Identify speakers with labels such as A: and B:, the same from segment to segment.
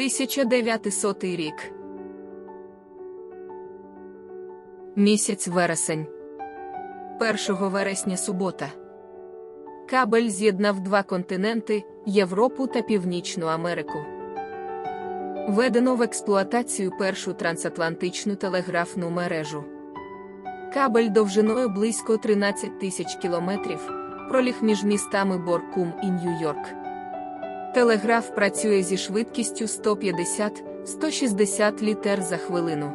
A: 1900 рік. Місяць вересень. 1 вересня субота. Кабель з'єднав два континенти Європу та Північну Америку. Введено в експлуатацію першу трансатлантичну телеграфну мережу. Кабель довжиною близько 13 тисяч кілометрів проліг між містами Боркум і Нью-Йорк. Телеграф працює зі швидкістю 150-160 літер за хвилину.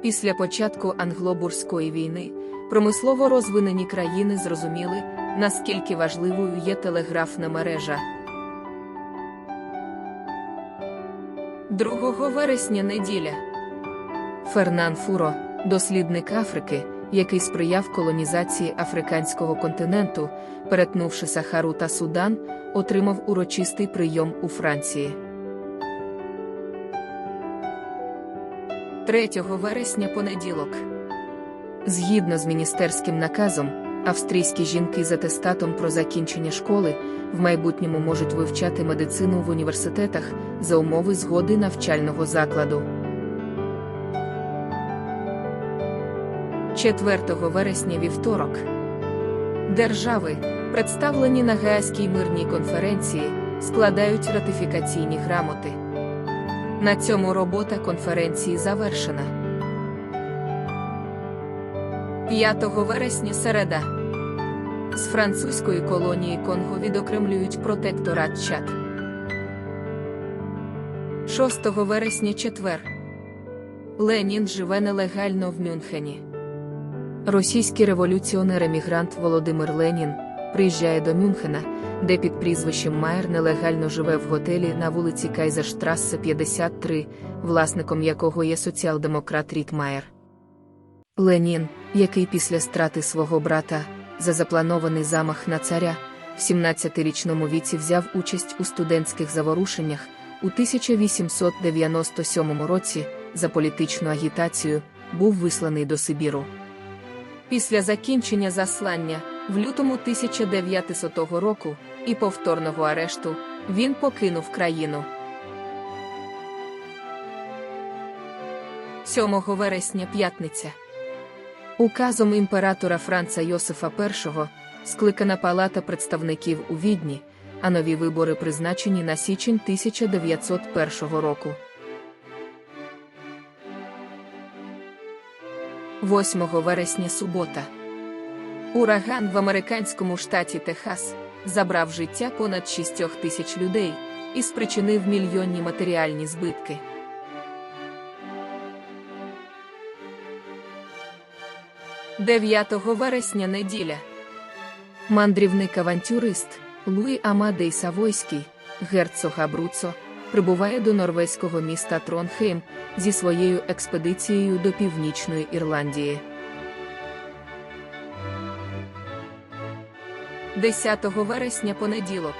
A: Після початку англобурської війни промислово розвинені країни зрозуміли, наскільки важливою є телеграфна мережа. 2 вересня неділя. Фернан Фуро, дослідник Африки, який сприяв колонізації африканського континенту, перетнувши Сахару та Судан, отримав урочистий прийом у Франції. 3 вересня понеділок. Згідно з міністерським наказом, австрійські жінки з атестатом про закінчення школи в майбутньому можуть вивчати медицину в університетах за умови згоди навчального закладу. 4 вересня вівторок. Держави, представлені на Гаазькій мирній конференції, складають ратифікаційні грамоти. На цьому робота конференції завершена. 5 вересня середа. З французької колонії Конго відокремлюють протекторат Чад. 6 вересня четвер. Ленін живе нелегально в Мюнхені. Російський революціонер-емігрант Володимир Ленін приїжджає до Мюнхена, де під прізвищем Майер нелегально живе в готелі на вулиці Кайзерштрассе 53, власником якого є соціал-демократ Ріт Майер. Ленін, який після страти свого брата за запланований замах на царя, в 17-річному віці взяв участь у студентських заворушеннях у 1897 році за політичну агітацію, був висланий до Сибіру. Після закінчення заслання в лютому 1900 року і повторного арешту він покинув країну. 7 вересня п'ятниця. Указом імператора Франца Йосифа І скликана Палата представників у Відні, а нові вибори призначені на січень 1901 року. 8 вересня субота. Ураган в американському штаті Техас забрав життя понад 6 тисяч людей і спричинив мільйонні матеріальні збитки. Дев'ятого вересня неділя. Мандрівник-авантюрист Луї Амадей Савойський, герцог Абруцо, прибуває до норвезького міста Тронхейм зі своєю експедицією до Північної Ірландії. 10 вересня понеділок.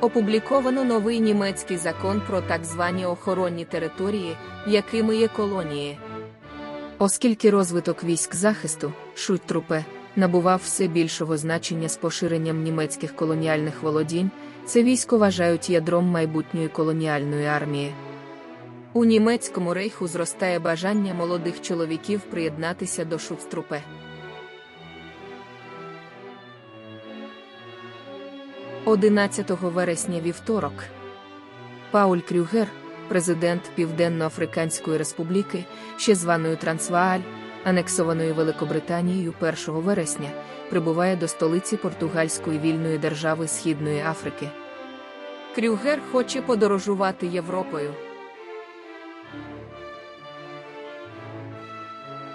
A: Опубліковано новий німецький закон про так звані охоронні території, якими є колонії. Оскільки розвиток військ захисту, шуттрупе, набував все більшого значення з поширенням німецьких колоніальних володінь, це військо вважають ядром майбутньої колоніальної армії. У німецькому рейху зростає бажання молодих чоловіків приєднатися до шутструпе. Одинадцятого вересня вівторок Пауль Крюгер, президент Південно-Африканської Республіки, ще званою Трансвааль, анексованої Великобританією 1 вересня, прибуває до столиці португальської вільної держави Східної Африки. Крюгер хоче подорожувати Європою.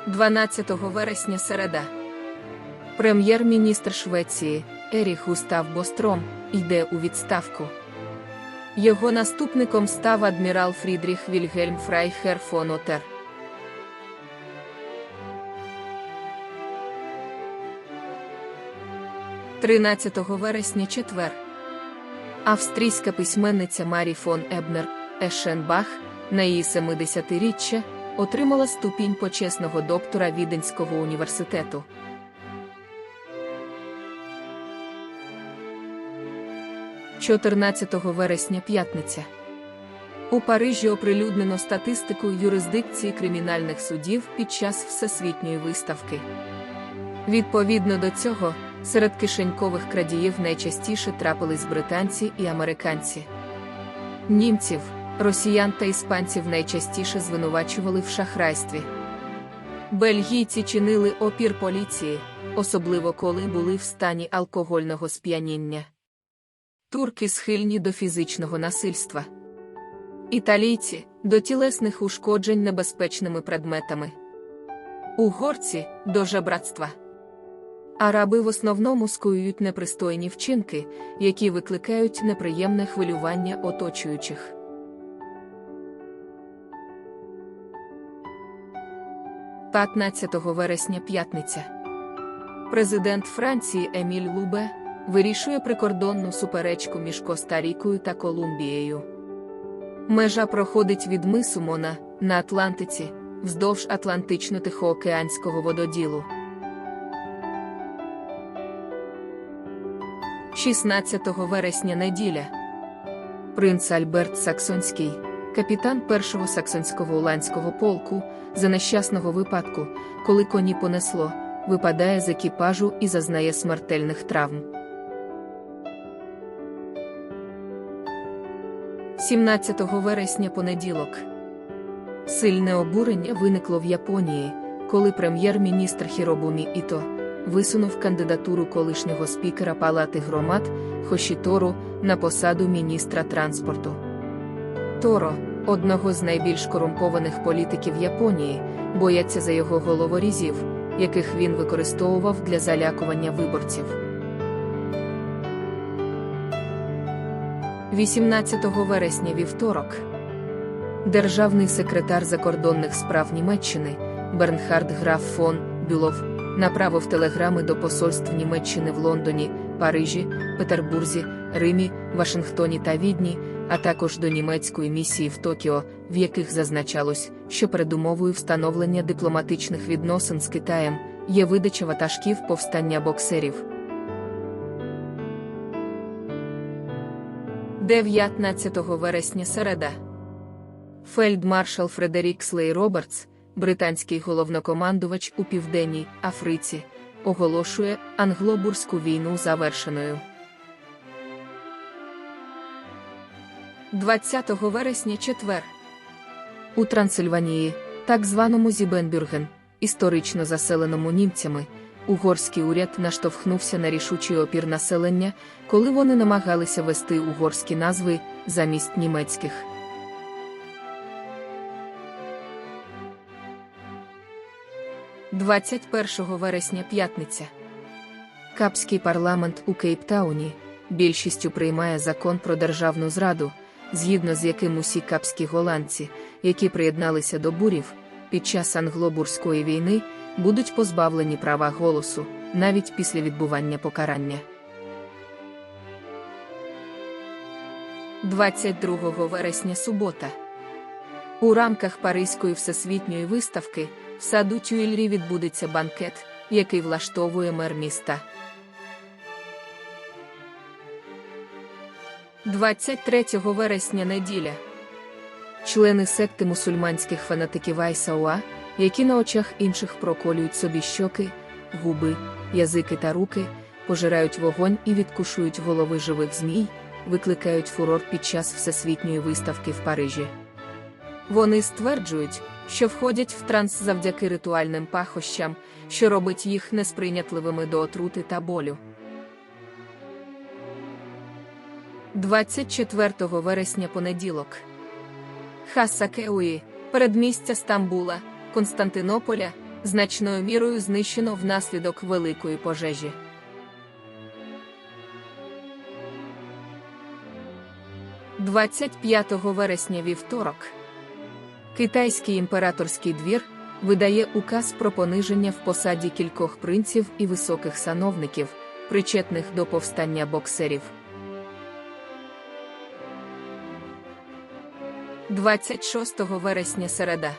A: 12 вересня середа. Прем'єр-міністр Швеції Еріх Густав Бостром йде у відставку. Його наступником став адмірал Фрідріх Вільгельм Фрайхер фон Отер. Тринадцятого вересня четвер. Австрійська письменниця Марі фон Ебнер Ешенбах на її 70-річчя отримала ступінь почесного доктора Віденського університету. 14 вересня п'ятниця. У Парижі оприлюднено статистику юрисдикції кримінальних судів під час всесвітньої виставки. Відповідно до цього, серед кишенькових крадіїв найчастіше трапились британці і американці. Німців, росіян та іспанців найчастіше звинувачували в шахрайстві. Бельгійці чинили опір поліції, особливо коли були в стані алкогольного сп'яніння. Турки схильні до фізичного насильства. Італійці до тілесних ушкоджень небезпечними предметами. Угорці до жебратства. Араби в основному скоюють непристойні вчинки, які викликають неприємне хвилювання оточуючих. – 15 вересня п'ятниця. Президент Франції Еміль Лубе вирішує прикордонну суперечку між Коста-Рікою та Колумбією. Межа проходить від мису Мона на Атлантиці вздовж Атлантично-Тихоокеанського вододілу. 16 вересня неділя. Принц Альберт Саксонський, капітан першого саксонського уланського полку, за нещасного випадку, коли коні понесло, випадає з екіпажу і зазнає смертельних травм. 17 вересня понеділок. Сильне обурення виникло в Японії, коли прем'єр-міністр Хіробумі Іто висунув кандидатуру колишнього спікера Палати громад Хошітору на посаду міністра транспорту. Торо, одного з найбільш корумпованих політиків Японії, бояться за його головорізів, яких він використовував для залякування виборців. 18 вересня вівторок. Державний секретар закордонних справ Німеччини Бернхард Граф фон Бюлов направив телеграми до посольств Німеччини в Лондоні, Парижі, Петербурзі, Римі, Вашингтоні та Відні, а також до німецької місії в Токіо, в яких зазначалось, що передумовою встановлення дипломатичних відносин з Китаєм є видача ватажків повстання боксерів. 19 вересня середа. Фельдмаршал Фредерік Слей Робертс, британський головнокомандувач у Південній Африці, оголошує англобурську війну завершеною. 20 вересня четвер. У Трансильванії, так званому Зібенбюрген, історично заселеному німцями, угорський уряд наштовхнувся на рішучий опір населення, коли вони намагалися вести угорські назви замість німецьких. Двадцять першого вересня п'ятниця. Капський парламент у Кейптауні більшістю приймає закон про державну зраду, згідно з яким усі капські голландці, які приєдналися до бурів під час англобурської війни, будуть позбавлені права голосу навіть після відбування покарання. 22 вересня субота. У рамках Паризької всесвітньої виставки в саду Тюільрі відбудеться банкет, який влаштовує мер міста. 23 вересня неділя. Члени секти мусульманських фанатиків Айсауа, які на очах інших проколюють собі щоки, губи, язики та руки, пожирають вогонь і відкушують голови живих змій, викликають фурор під час всесвітньої виставки в Парижі. Вони стверджують, що входять в транс завдяки ритуальним пахощам, що робить їх несприйнятливими до отрути та болю. 24 вересня понеділок. Хасакеуї, передмістя Стамбула, Константинополя, значною мірою знищено внаслідок великої пожежі. Двадцять вересня вівторок. Китайський імператорський двір видає указ про пониження в посаді кількох принців і високих сановників, причетних до повстання боксерів. 26 вересня середа.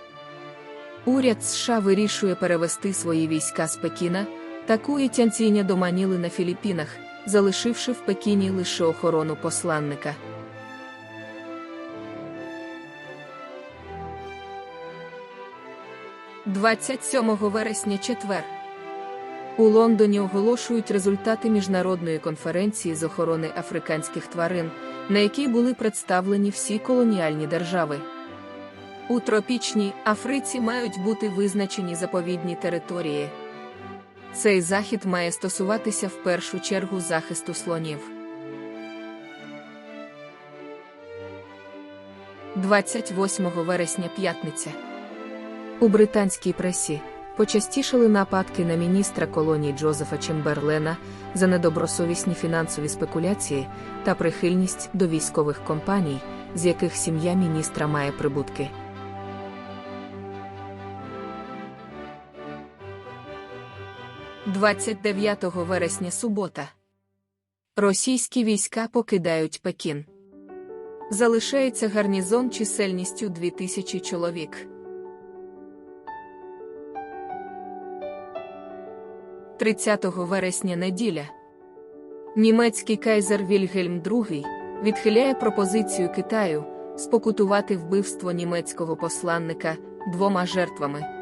A: Уряд США вирішує перевести свої війська з Пекіна, таку тянціння до Маніли на Філіппінах, залишивши в Пекіні лише охорону посланника. 27 вересня четвер. У Лондоні оголошують результати міжнародної конференції з охорони африканських тварин, на якій були представлені всі колоніальні держави. У тропічній Африці мають бути визначені заповідні території. Цей захід має стосуватися в першу чергу захисту слонів. 28 вересня п'ятниця. У британській пресі почастішали нападки на міністра колонії Джозефа Чемберлена за недобросовісні фінансові спекуляції та прихильність до військових компаній, з яких сім'я міністра має прибутки. «29 вересня субота. Російські війська покидають Пекін. Залишається гарнізон чисельністю 2000 чоловік. 30 вересня неділя. Німецький кайзер Вільгельм II відхиляє пропозицію Китаю спокутувати вбивство німецького посланника двома жертвами.